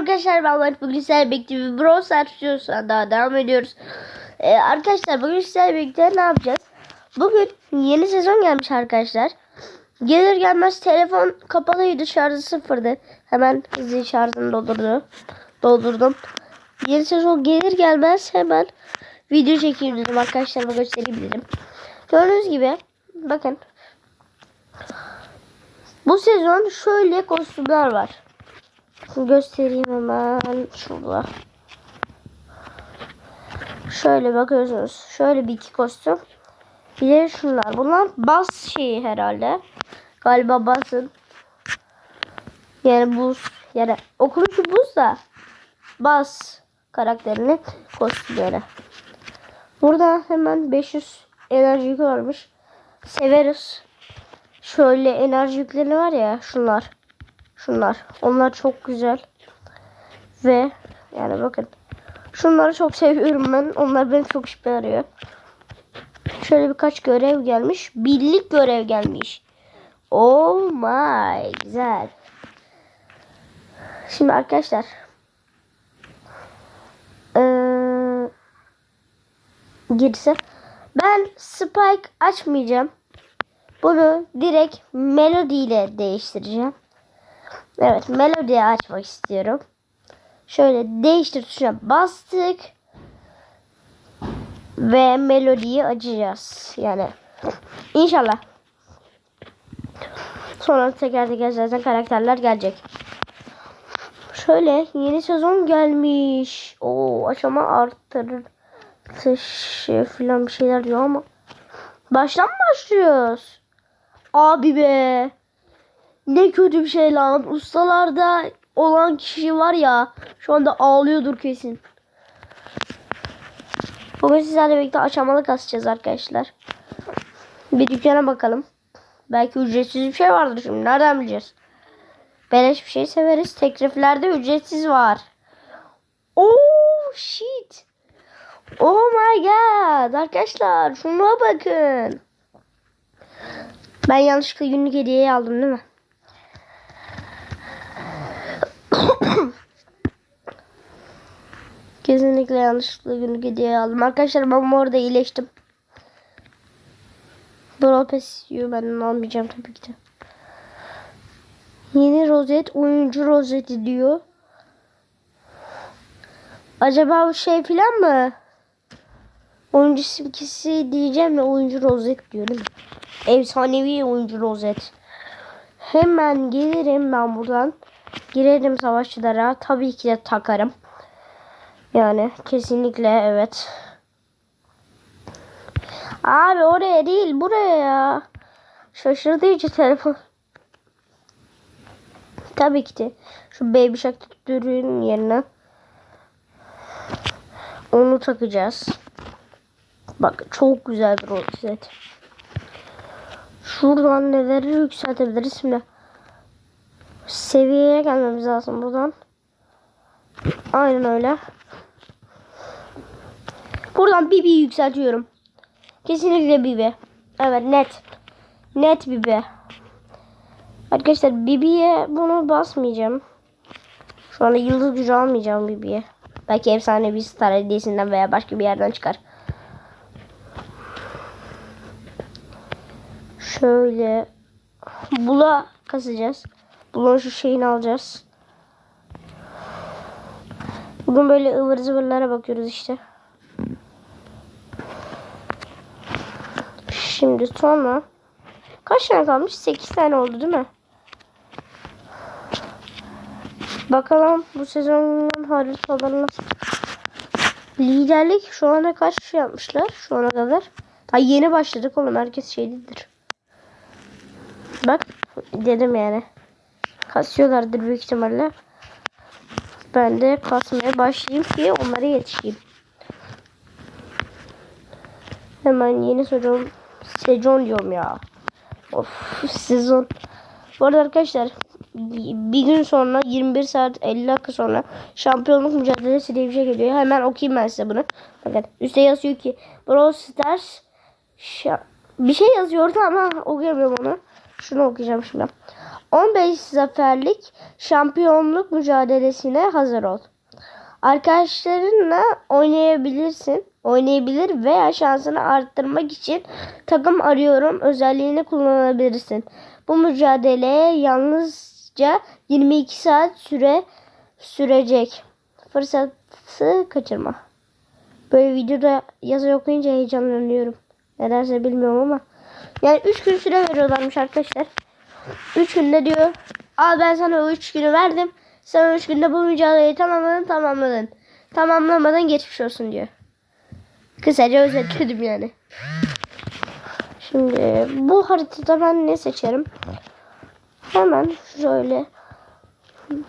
arkadaşlar ben Mert bugün sizlerle birlikte bir Brawl Stars daha devam ediyoruz. Ee, arkadaşlar bugün sizlerle birlikte ne yapacağız? Bugün yeni sezon gelmiş arkadaşlar. Gelir gelmez telefon kapalıydı şarjı sıfırdı. Hemen hızlı şarjını doldurdu. Doldurdum. Yeni sezon gelir gelmez hemen video çekeyim dedim arkadaşlar bu göstereyim. Gördüğünüz gibi bakın. Bu sezon şöyle kostümler var. Göstereyim hemen şurada. Şöyle bakıyorsunuz. Şöyle bir iki kostüm. Bir de şunlar. Bunlar bas şeyi herhalde. Galiba basın. Yani buz. Yani okunuşu buz da bas karakterinin kostümleri. Burada hemen 500 enerji yükü varmış. Severiz. Şöyle enerji yükleri var ya şunlar. Şunlar. Onlar çok güzel. Ve yani bakın. Şunları çok seviyorum ben. Onlar beni çok işe yarıyor. Şöyle birkaç görev gelmiş. Birlik görev gelmiş. Oh my. Güzel. Şimdi arkadaşlar. Ee, girse. Ben Spike açmayacağım. Bunu direkt Melody ile değiştireceğim. Evet Melody'yi açmak istiyorum. Şöyle değiştir tuşuna bastık. Ve Melody'yi açacağız. Yani inşallah. Sonra teker teker zaten karakterler gelecek. Şöyle yeni sezon gelmiş. Oo aşama arttırır. Şey filan bir şeyler diyor ama. Baştan mı başlıyoruz? Abi be. Ne kötü bir şey lan. Ustalarda olan kişi var ya. Şu anda ağlıyordur kesin. Bugün sizlerle birlikte aşamalı kasacağız arkadaşlar. Bir dükkana bakalım. Belki ücretsiz bir şey vardır şimdi. Nereden bileceğiz? Beleş bir şey severiz. Tekliflerde ücretsiz var. Oh shit. Oh my god. Arkadaşlar şuna bakın. Ben yanlışlıkla günlük hediyeyi aldım değil mi? Kesinlikle yanlışlıkla günlük hediye aldım. Arkadaşlar ben orada iyileştim. Brawl Pass benden almayacağım tabii ki de. Yeni rozet oyuncu rozeti diyor. Acaba bu şey filan mı? Oyuncu simkisi diyeceğim de oyuncu rozet diyor değil mi? Efsanevi oyuncu rozet. Hemen gelirim ben buradan. Girerim savaşçılara. Tabii ki de takarım. Yani kesinlikle evet. Abi oraya değil buraya ya. Şaşırdı iyice telefon. Tabii ki de şu Baby Shark tütürüğün yerine onu takacağız. Bak çok güzel bir rozet. Şuradan neleri yükseltebiliriz şimdi. Seviyeye gelmemiz lazım buradan. Aynen öyle. Buradan Bibi yükseltiyorum. Kesinlikle Bibi. Evet net. Net Bibi. Arkadaşlar Bibi'ye bunu basmayacağım. Şu anda yıldız gücü almayacağım Bibi'ye. Belki efsane bir star hediyesinden veya başka bir yerden çıkar. Şöyle bula kasacağız. Bulun şu şeyini alacağız. Bugün böyle ıvır zıvırlara bakıyoruz işte. Şimdi sonra kaç tane kalmış? 8 tane oldu değil mi? Bakalım bu sezonun haritaları nasıl? Liderlik şu ana kaç şey yapmışlar şu ana kadar? Ha yeni başladık oğlum herkes şeylidir. Bak dedim yani. Kasıyorlardır büyük ihtimalle. Ben de kasmaya başlayayım ki onlara yetişeyim. Hemen yeni sezon sezon diyorum ya. Of sezon. Bu arada arkadaşlar bir gün sonra 21 saat 50 dakika sonra şampiyonluk mücadelesi diye bir şey geliyor. Hemen okuyayım ben size bunu. Bakın üstte yazıyor ki Brawl Stars bir şey yazıyordu ama okuyamıyorum onu. Şunu okuyacağım şimdi. 15 zaferlik şampiyonluk mücadelesine hazır ol. Arkadaşlarınla oynayabilirsin. Oynayabilir veya şansını arttırmak için takım arıyorum özelliğini kullanabilirsin. Bu mücadeleye yalnızca 22 saat süre sürecek. Fırsatı kaçırma. Böyle videoda yazı okuyunca heyecanlanıyorum. Nedense bilmiyorum ama. Yani 3 gün süre veriyorlarmış arkadaşlar. 3 günde diyor. Al ben sana o 3 günü verdim. Sen 3 günde bu mücadeleyi tamamladın tamamladın. Tamamlamadan geçmiş olsun diyor. Kısaca özetledim yani. Şimdi bu haritada ben ne seçerim? Hemen şöyle.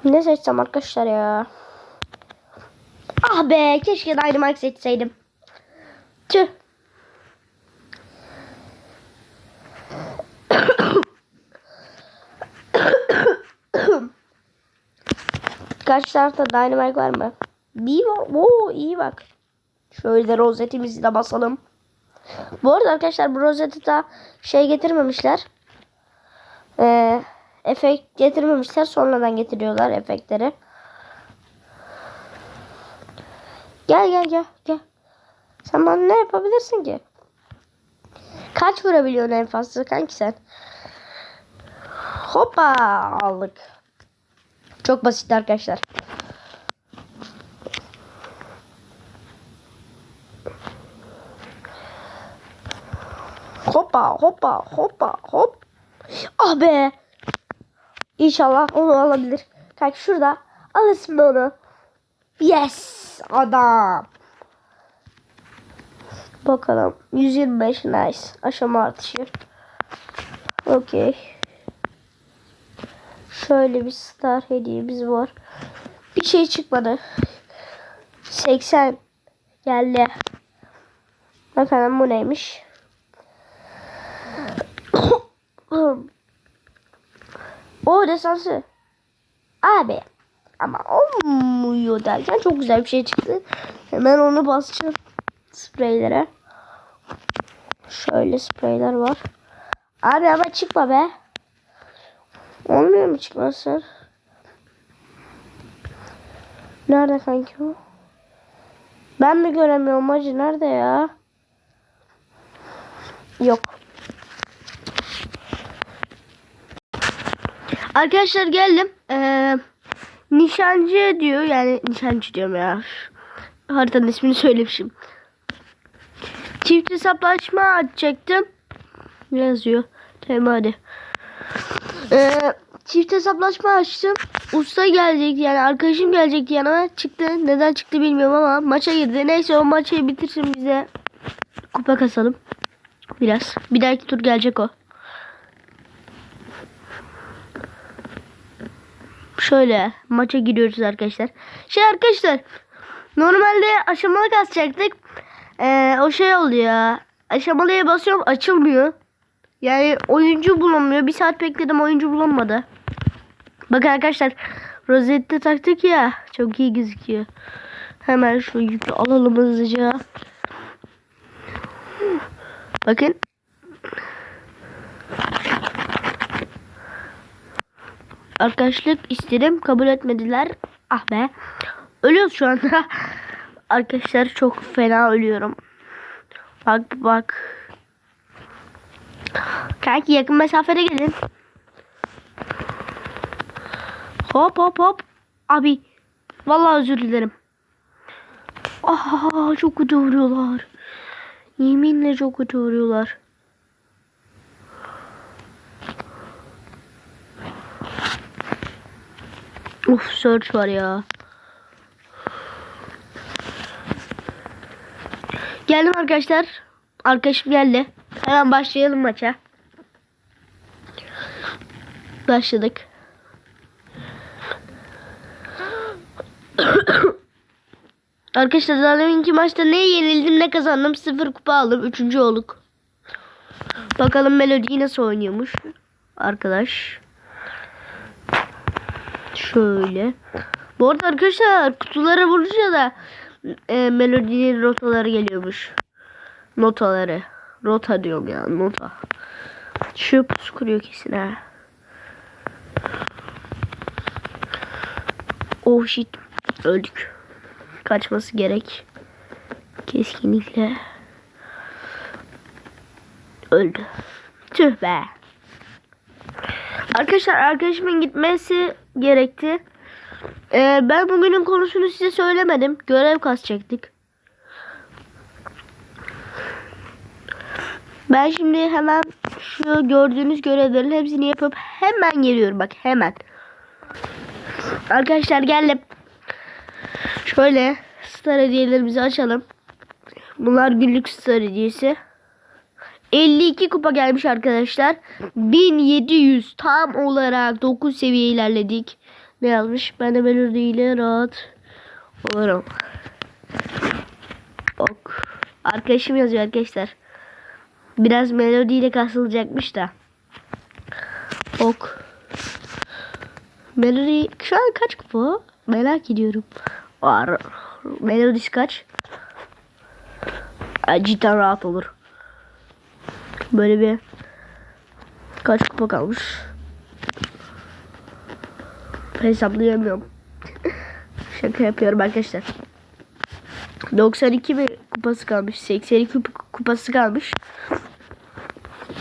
Ne seçsem arkadaşlar ya. Ah be keşke Dynamite seçseydim. Tüh. Kaç tarafta Dynamite var mı? Bir var. Oo iyi bak. Şöyle rozetimizi de basalım. Bu arada arkadaşlar bu rozeti da şey getirmemişler. Ee, efekt getirmemişler. Sonradan getiriyorlar efektleri. Gel gel gel gel. Sen bana ne yapabilirsin ki? Kaç vurabiliyorsun en fazla kanki sen? Hoppa aldık. Çok basit arkadaşlar. Hoppa hoppa hoppa hop. Ah be. İnşallah onu alabilir. Kanka şurada alırsın onu. Yes adam. Bakalım 125 nice. Aşama artışı. Okey. Şöyle bir star hediyemiz var. Bir şey çıkmadı. 80 geldi. Efendim bu neymiş? O desansı. Abi. Ama olmuyor derken çok güzel bir şey çıktı. Hemen onu basacağım. Spreylere. Şöyle spreyler var. Abi ama çıkma be. Olmuyor mu çıkması? Nerede kanki o? Ben mi göremiyorum acı? Nerede ya? Yok. Arkadaşlar geldim. Ee, nişancı diyor. Yani nişancı diyorum ya. Haritanın ismini söylemişim. Çift hesaplaşma açacaktım. Yazıyor. Tamam hadi. Ee, çift hesaplaşma açtım. Usta gelecek yani arkadaşım gelecekti yanıma. Çıktı. Neden çıktı bilmiyorum ama maça girdi. Neyse o maçı bitirsin bize. Kupa kasalım. Biraz. Bir dahaki tur gelecek o. Şöyle maça giriyoruz arkadaşlar. Şey arkadaşlar normalde aşamalı kasacaktık. Ee, o şey oldu ya. Aşamalıya basıyorum açılmıyor. Yani oyuncu bulunmuyor. Bir saat bekledim oyuncu bulunmadı. Bakın arkadaşlar rozette taktık ya. Çok iyi gözüküyor. Hemen şu yükü alalım hızlıca. Bakın. Arkadaşlık istedim. Kabul etmediler. Ah be. Ölüyoruz şu anda. Arkadaşlar çok fena ölüyorum. Bak bak. Kanki yakın mesafede gelin. Hop hop hop. Abi. Vallahi özür dilerim. Aa çok kötü vuruyorlar. Yeminle çok kötü vuruyorlar. Uf search var ya. Geldim arkadaşlar. Arkadaşım geldi. Hemen başlayalım maça. Başladık. Arkadaşlar daha deminki maçta ne yenildim ne kazandım. Sıfır kupa aldım. Üçüncü olduk. Bakalım Melody nasıl oynuyormuş. Arkadaş. Şöyle. Bu arada arkadaşlar kutulara vurunca da e, Melody'nin notaları geliyormuş. Notaları. Rota diyorum ya nota. Şu pus kuruyor kesin ha. Oh shit. Öldük. Kaçması gerek. Kesinlikle. Öldü. Tüh be. Arkadaşlar arkadaşımın gitmesi gerekti. Ee, ben bugünün konusunu size söylemedim. Görev kasacaktık. Ben şimdi hemen şu gördüğünüz görevlerin hepsini yapıp hemen geliyorum bak hemen. Arkadaşlar geldim. Şöyle star hediyelerimizi açalım. Bunlar günlük star hediyesi. 52 kupa gelmiş arkadaşlar. 1700 tam olarak 9 seviye ilerledik. Ne yazmış? Ben de Melody ile rahat olurum. Ok. Arkadaşım yazıyor arkadaşlar. Biraz Melody ile kasılacakmış da. Ok. Melody şu an kaç kupa? Merak ediyorum. Var. Melodisi kaç? Cidden rahat olur. Böyle bir kaç kupa kalmış? Hesaplayamıyorum. Şaka yapıyorum arkadaşlar. 92 bir kupası kalmış. 82 kup- kupası kalmış.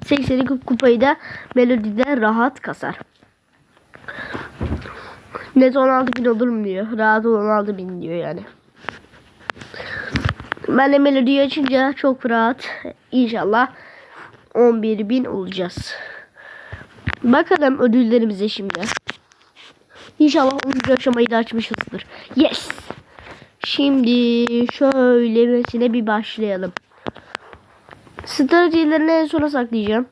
82 kupayı da Melody'de rahat kasar. Net 16 bin olur mu diyor. Rahat 16 bin diyor yani. Ben de Melody'yi açınca çok rahat. İnşallah 11 bin olacağız. Bakalım ödüllerimize şimdi. İnşallah 10. aşamayı da açmışızdır. Yes. Şimdi şöyle mesele bir başlayalım. Stratejilerini en sona saklayacağım.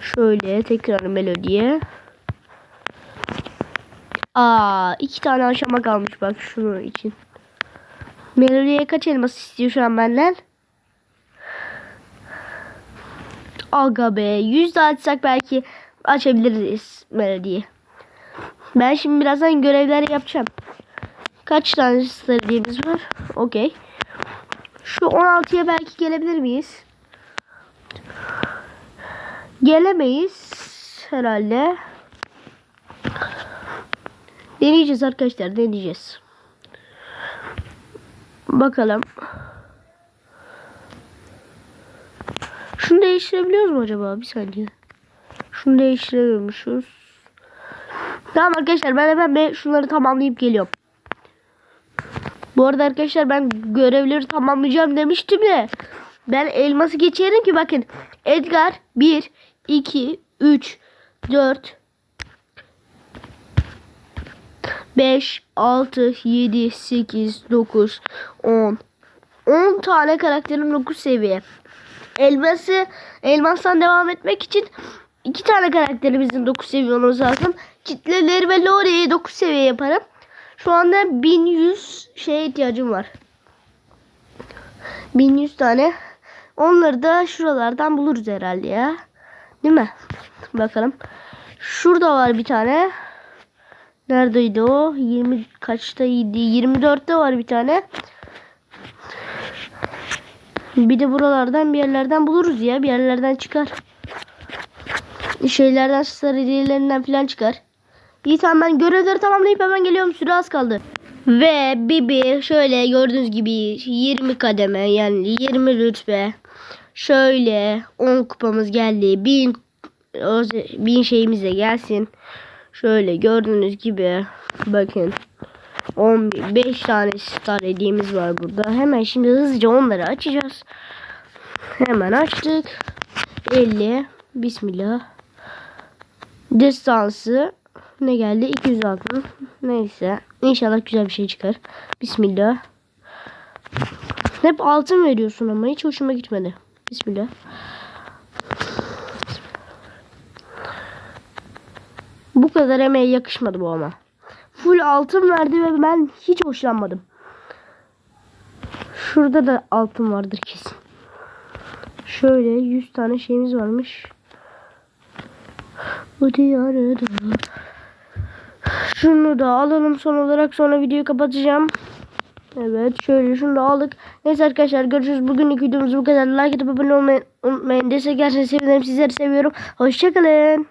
Şöyle tekrar melodiye. Aa, iki tane aşama kalmış bak şunun için. Melodiye kaç elmas istiyor şu an benden? Aga be. 100 daha açsak belki açabiliriz melodiyi. Ben şimdi birazdan görevler yapacağım. Kaç tane stratejimiz var? Okey. Şu 16'ya belki gelebilir miyiz? Gelemeyiz herhalde. Deneyeceğiz arkadaşlar deneyeceğiz. Bakalım. Değiştirebiliyoruz mu acaba? Bir saniye. Şunu değiştiremiyormuşuz. Tamam arkadaşlar ben hemen bir şunları tamamlayıp geliyorum. Bu arada arkadaşlar ben görevleri tamamlayacağım demiştim de. Ben elması geçerim ki bakın. Edgar 1, 2, 3, 4, 5, 6, 7, 8, 9, 10. 10 tane karakterim 9 seviye. Elması elmastan devam etmek için iki tane karakterimizin 9 seviye olması lazım. Kitleleri ve Lori'yi 9 seviye yaparım. Şu anda 1100 şeye ihtiyacım var. 1100 tane. Onları da şuralardan buluruz herhalde ya. Değil mi? Bakalım. Şurada var bir tane. Neredeydi o? 20 kaçtaydı? 24'te var bir tane. Bir de buralardan bir yerlerden buluruz ya. Bir yerlerden çıkar. Şeylerden, star hediyelerinden falan çıkar. İyi tamam ben görevleri tamamlayıp hemen geliyorum. Süre az kaldı. Ve Bibi şöyle gördüğünüz gibi 20 kademe yani 20 rütbe. Şöyle 10 kupamız geldi. 1000 1000 şeyimiz de gelsin. Şöyle gördüğünüz gibi bakın 15 tane star hediyemiz var burada. Hemen şimdi hızlıca onları açacağız. Hemen açtık. 50 Bismillah. Destansı ne geldi? 200 altın. Neyse. İnşallah güzel bir şey çıkar. Bismillah. Hep altın veriyorsun ama hiç hoşuma gitmedi. Bismillah. Bu kadar emeğe yakışmadı bu ama. Full altın verdi ve ben hiç hoşlanmadım. Şurada da altın vardır kesin. Şöyle 100 tane şeyimiz varmış. Bu diyarda. Şunu da alalım son olarak sonra videoyu kapatacağım. Evet şöyle şunu da aldık. Neyse arkadaşlar görüşürüz. Bugünlük videomuz bu kadar. Like atıp abone olmayı unutmayın. Destek gelseniz sevinirim. Sizleri seviyorum. Hoşçakalın.